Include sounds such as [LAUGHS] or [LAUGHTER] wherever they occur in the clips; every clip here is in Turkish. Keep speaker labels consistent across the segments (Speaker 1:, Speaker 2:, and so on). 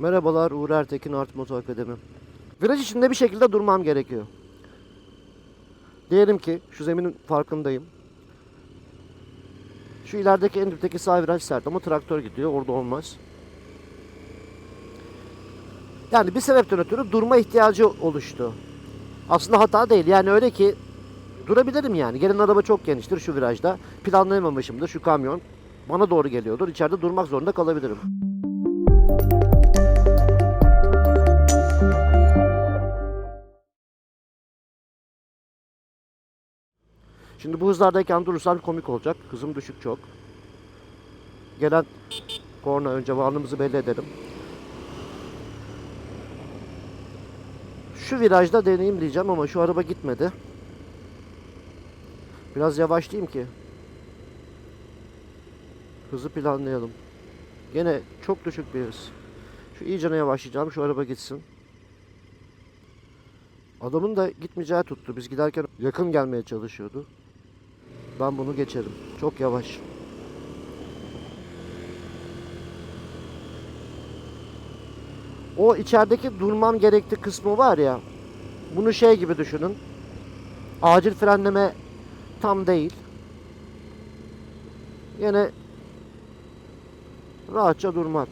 Speaker 1: Merhabalar Uğur Ertekin Art Moto Akademi. Viraj içinde bir şekilde durmam gerekiyor. Diyelim ki şu zeminin farkındayım. Şu ilerideki en dipteki sağ viraj sert ama traktör gidiyor orada olmaz. Yani bir sebepten ötürü durma ihtiyacı oluştu. Aslında hata değil yani öyle ki durabilirim yani. Gelen araba çok geniştir şu virajda. Planlayamamışımdır şu kamyon. Bana doğru geliyordur. İçeride durmak zorunda kalabilirim. Şimdi bu hızlardayken durursam komik olacak. Hızım düşük çok. Gelen korna önce varlığımızı belli edelim. Şu virajda deneyeyim diyeceğim ama şu araba gitmedi. Biraz yavaşlayayım ki. Hızı planlayalım. Gene çok düşük bir hız. Şu iyicene yavaşlayacağım. Şu araba gitsin. Adamın da gitmeyeceği tuttu. Biz giderken yakın gelmeye çalışıyordu. Ben bunu geçerim. Çok yavaş. O içerideki durmam gerekti kısmı var ya. Bunu şey gibi düşünün. Acil frenleme tam değil. Yine rahatça durmak.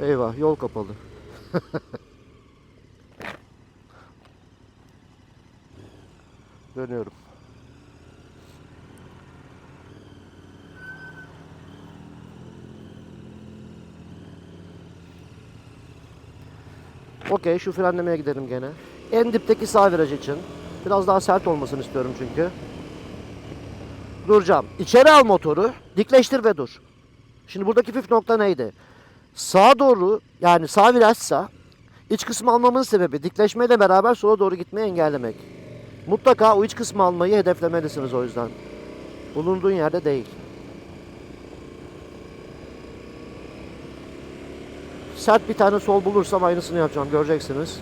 Speaker 1: Eyvah yol kapalı. [LAUGHS] Dönüyorum. Okey şu frenlemeye gidelim gene. En dipteki sağ viraj için. Biraz daha sert olmasını istiyorum çünkü. Duracağım. İçeri al motoru. Dikleştir ve dur. Şimdi buradaki püf nokta neydi? Sağa doğru yani sağ virajsa iç kısmı almamın sebebi dikleşmeyle beraber sola doğru gitmeyi engellemek. Mutlaka o iç kısmı almayı hedeflemelisiniz o yüzden. Bulunduğun yerde değil. Sert bir tane sol bulursam aynısını yapacağım. Göreceksiniz.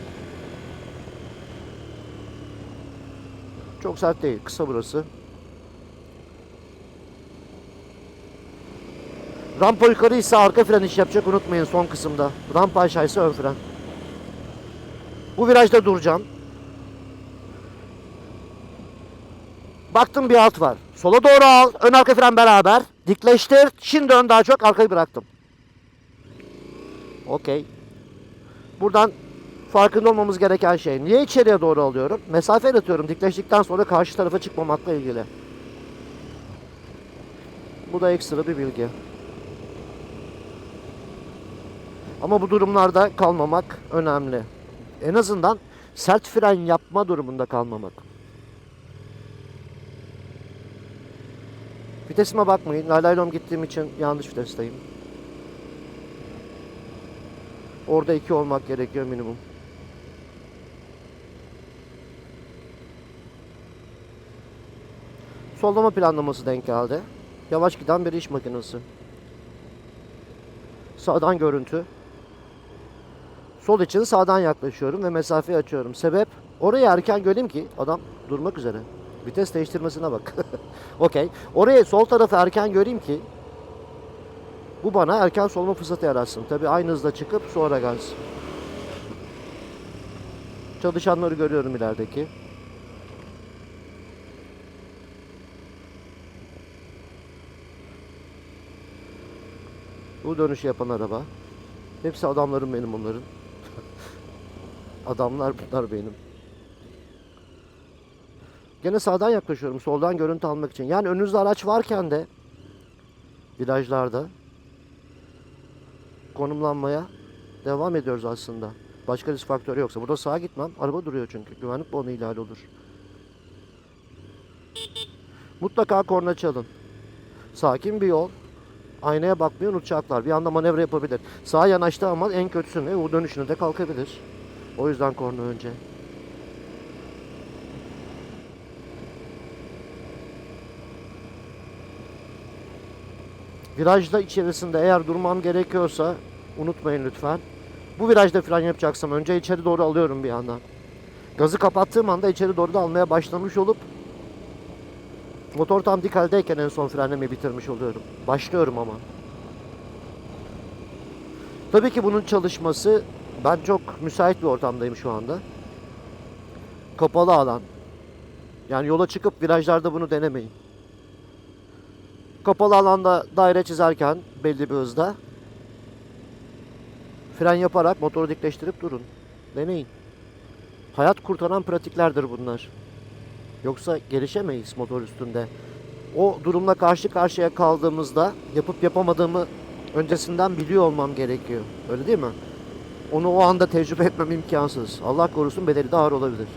Speaker 1: Çok sert değil. Kısa burası. Rampa yukarıysa arka fren iş yapacak unutmayın son kısımda. Rampa aşağıysa ön fren. Bu virajda duracağım. Baktım bir alt var. Sola doğru al. Ön arka fren beraber. Dikleştir. Şimdi ön daha çok arkayı bıraktım. Okey. Buradan farkında olmamız gereken şey. Niye içeriye doğru alıyorum? Mesafe yaratıyorum. Dikleştikten sonra karşı tarafa çıkmamakla ilgili. Bu da ekstra bir bilgi. Ama bu durumlarda kalmamak önemli. En azından sert fren yapma durumunda kalmamak. Vitesime bakmayın. Lalaylom gittiğim için yanlış vitesteyim. Orada iki olmak gerekiyor minimum. Sollama planlaması denk geldi. Yavaş giden bir iş makinesi. Sağdan görüntü. Sol için sağdan yaklaşıyorum ve mesafeyi açıyorum. Sebep orayı erken göreyim ki adam durmak üzere. Vites değiştirmesine bak. [LAUGHS] Okey. Oraya sol tarafı erken göreyim ki bu bana erken solma fırsatı yaratsın. Tabi aynı hızda çıkıp sonra gaz. Çalışanları görüyorum ilerideki. Bu dönüşü yapan araba. Hepsi adamlarım benim onların. [LAUGHS] Adamlar bunlar benim. Gene sağdan yaklaşıyorum soldan görüntü almak için. Yani önünüzde araç varken de virajlarda konumlanmaya devam ediyoruz aslında. Başka risk faktörü yoksa. Burada sağa gitmem. Araba duruyor çünkü. Güvenlik bonu ihlal olur. Mutlaka korna çalın. Sakin bir yol. Aynaya bakmayın uçaklar. Bir anda manevra yapabilir. Sağa yanaştı ama en kötüsü ne? U dönüşünü de kalkabilir. O yüzden korna önce. Virajda içerisinde eğer durmam gerekiyorsa unutmayın lütfen. Bu virajda fren yapacaksam önce içeri doğru alıyorum bir yandan. Gazı kapattığım anda içeri doğru da almaya başlamış olup Motor tam dik haldeyken en son frenlemeyi bitirmiş oluyorum. Başlıyorum ama. Tabii ki bunun çalışması ben çok müsait bir ortamdayım şu anda. Kapalı alan. Yani yola çıkıp virajlarda bunu denemeyin. Kapalı alanda daire çizerken belli bir hızda fren yaparak motoru dikleştirip durun. Deneyin. Hayat kurtaran pratiklerdir bunlar. Yoksa gelişemeyiz motor üstünde. O durumla karşı karşıya kaldığımızda yapıp yapamadığımı öncesinden biliyor olmam gerekiyor. Öyle değil mi? Onu o anda tecrübe etmem imkansız. Allah korusun bedeli de ağır olabilir.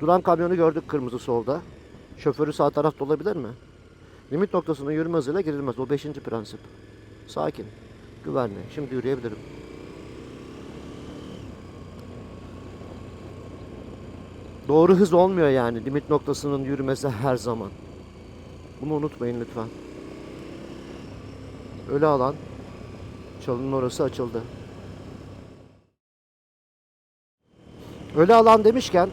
Speaker 1: Duran kamyonu gördük kırmızı solda. Şoförü sağ tarafta olabilir mi? Limit noktasına yürüme hızıyla girilmez. O beşinci prensip. Sakin. Güvenli. Şimdi yürüyebilirim. Doğru hız olmuyor yani limit noktasının yürümesi her zaman. Bunu unutmayın lütfen. Ölü alan. Çalının orası açıldı. Ölü alan demişken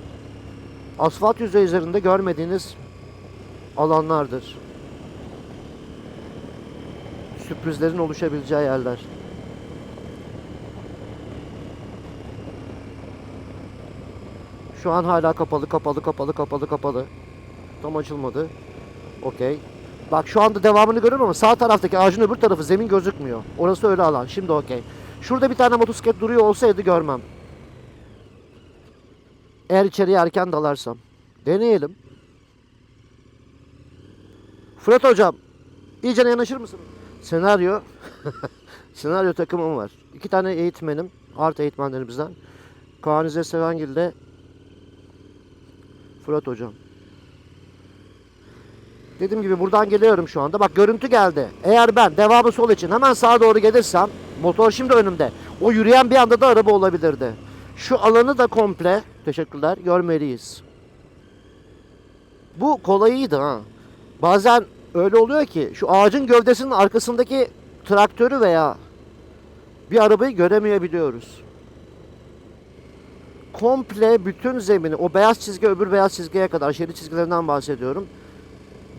Speaker 1: asfalt yüzeyi üzerinde görmediğiniz alanlardır. Sürprizlerin oluşabileceği yerler. Şu an hala kapalı, kapalı, kapalı, kapalı, kapalı. Tam açılmadı. Okey. Bak şu anda devamını görüyorum ama sağ taraftaki ağacın öbür tarafı zemin gözükmüyor. Orası öyle alan. Şimdi okey. Şurada bir tane motosiklet duruyor olsaydı görmem. Eğer içeriye erken dalarsam. Deneyelim. Fırat hocam. iyice yanaşır mısın? Senaryo. [LAUGHS] Senaryo takımım var. İki tane eğitmenim. Art eğitmenlerimizden. Kaan İzzet Sevengil ile Fırat hocam. Dediğim gibi buradan geliyorum şu anda. Bak görüntü geldi. Eğer ben devamı sol için hemen sağa doğru gelirsem motor şimdi önümde. O yürüyen bir anda da araba olabilirdi. Şu alanı da komple teşekkürler görmeliyiz. Bu kolayıydı ha. Bazen öyle oluyor ki şu ağacın gövdesinin arkasındaki traktörü veya bir arabayı göremeyebiliyoruz. Komple bütün zemini o beyaz çizgi öbür beyaz çizgiye kadar şerit çizgilerinden bahsediyorum.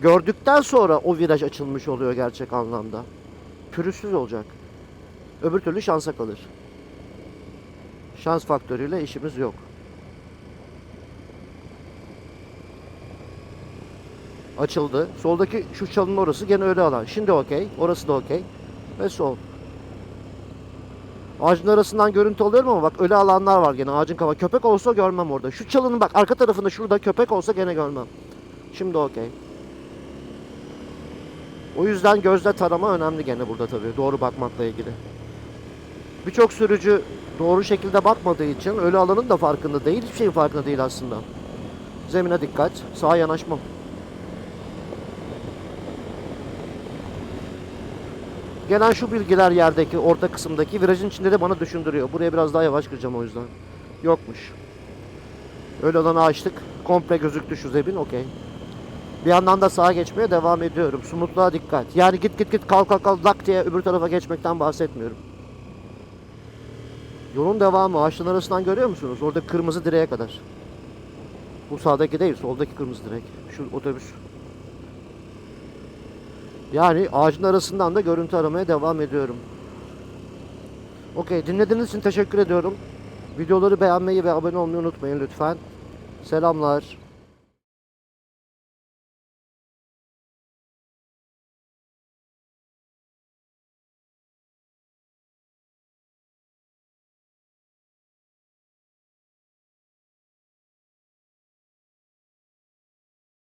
Speaker 1: Gördükten sonra o viraj açılmış oluyor gerçek anlamda. Pürüzsüz olacak. Öbür türlü şansa kalır. Şans faktörüyle işimiz yok. Açıldı. Soldaki şu çalının orası gene öyle alan. Şimdi okey. Orası da okey. Ve sol. Ağacın arasından görüntü alıyorum ama bak öyle alanlar var gene ağacın kafa. Köpek olsa görmem orada. Şu çalının bak arka tarafında şurada köpek olsa gene görmem. Şimdi okey. O yüzden gözle tarama önemli gene burada tabii. Doğru bakmakla ilgili. Birçok sürücü doğru şekilde bakmadığı için ölü alanın da farkında değil. Hiçbir şeyin farkında değil aslında. Zemine dikkat. Sağa yanaşmam. Gelen şu bilgiler yerdeki orta kısımdaki virajın içinde de bana düşündürüyor. Buraya biraz daha yavaş gireceğim o yüzden. Yokmuş. Öyle olanı açtık. Komple gözüktü şu zemin okey. Bir yandan da sağa geçmeye devam ediyorum. Sumutluğa dikkat. Yani git git git kalk kalk kalk lak diye öbür tarafa geçmekten bahsetmiyorum. Yolun devamı ağaçların arasından görüyor musunuz? Orada kırmızı direğe kadar. Bu sağdaki değil, soldaki kırmızı direk. Şu otobüs. Yani ağacın arasından da görüntü aramaya devam ediyorum. Okey, dinlediğiniz için teşekkür ediyorum. Videoları beğenmeyi ve abone olmayı unutmayın lütfen. Selamlar.